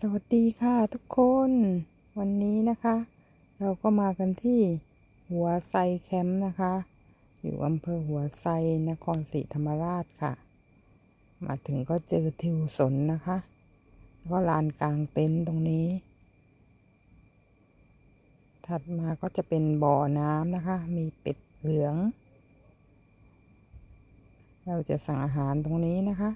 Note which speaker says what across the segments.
Speaker 1: สวัสดีค่ะทุกคนวันนี้นะคะ เราก็มากันที่หัวไซแคมป์นะคะ อยู่อำเภอหัวไซนครศรีธรรมราชค่ะ มาถึงก็เจอทิวสนนะคะแล้วก็ลานกลางเต็นท์ตรงนี้ ถัดมาก็จะเป็นบ่อน้ำนะคะ มีเป็ดเหลือง เราจะสั่งอาหารตรงนี้นะคะ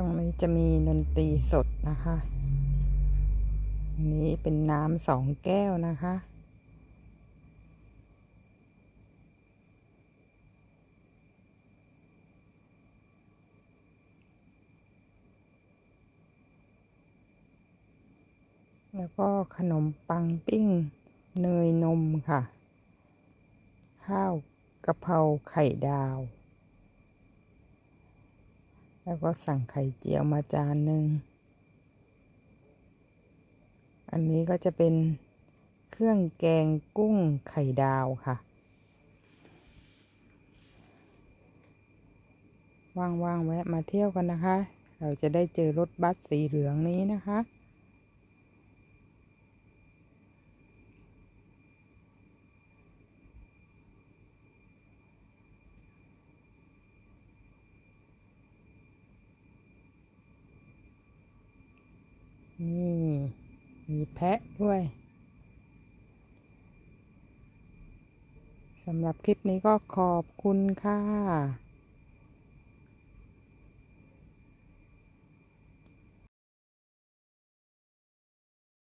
Speaker 1: ตรงนี้จะมีดนตรีสดนะคะอันนี้เป็นน้ำสองแก้วนะคะแล้วก็ขนมปังปิ้ง เนยนมค่ะ ข้าวกะเพราไข่ดาว แล้วก็สั่งไข่เจียวมาจานหนึ่ง อันนี้ก็จะเป็นเครื่องแกงกุ้งไข่ดาวค่ะ ว่างๆแวะมาเที่ยวกันนะคะ เราจะได้เจอรถบัสสีเหลืองนี้นะคะ นี่ มีแพะด้วยสำหรับคลิปนี้ก็ขอบคุณค่ะ